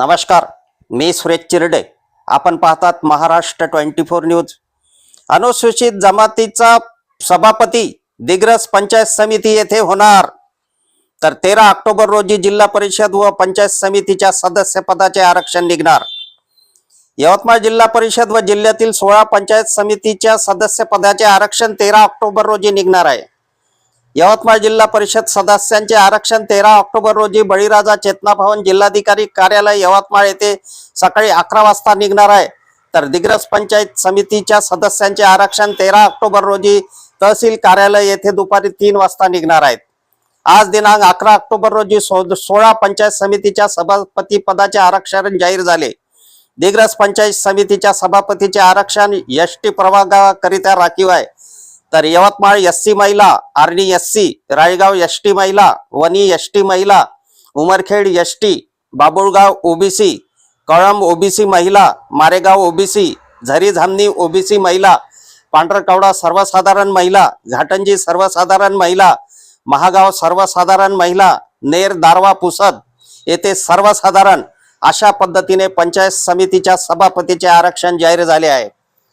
नमस्कार मी सुरेश चिरडे. आपण पाहतात महाराष्ट्र ट्वेंटी फोर न्यूज. अनुसूचित जमातीचा सभापती दिग्रस पंचायत समिती येथे होणार. तर तेरा ऑक्टोबर रोजी जिल्हा परिषद व पंचायत समितीच्या सदस्यपदाचे आरक्षण निघणार. यवतमाळ जिल्हा परिषद व जिल्ह्यातील सोळा पंचायत समितीच्या सदस्यपदाचे आरक्षण तेरा ऑक्टोबर रोजी निघणार आहे. यवतमाळ जिल्हा परिषद सदस्यांचे आरक्षण तेरा ऑक्टोबर रोजी बळीराजा चेतना भवन जिल्हाधिकारी कार्यालय यवतमाळ येथे सकाळी अकरा वाजता निघणार आहे. तर दिग्रस पंचायत समितीच्या सदस्यांचे आरक्षण तेरा ऑक्टोबर रोजी तहसील कार्यालय येथे दुपारी तीन वाजता निघणार आहेत. आज दिनांक अकरा ऑक्टोबर रोजी सो- सोळा पंचायत समितीच्या सभापती पदाचे आरक्षण जाहीर झाले. दिग्रस पंचायत समितीच्या सभापतीचे आरक्षण एस टी प्रभागाकरिता राखीव आहे. तर यवतमाळ एस सी महिला Arni S C Raigaon S T महिला वनी एस टी महिला Umarkhed S T Babulgaon OBC Kalamb OBC महिला मारेगाव ओबीसी झरी झामनी ओबीसी महिला पांढरकवडा सर्वसाधारण महिला घाटंजी सर्वसाधारण महिला महागाव सर्वसाधारण महिला नेर दारवा पुसद येथे सर्वसाधारण अशा पद्धतीने पंचायत समितीच्या सभापतीचे आरक्षण जाहीर झाले आहे.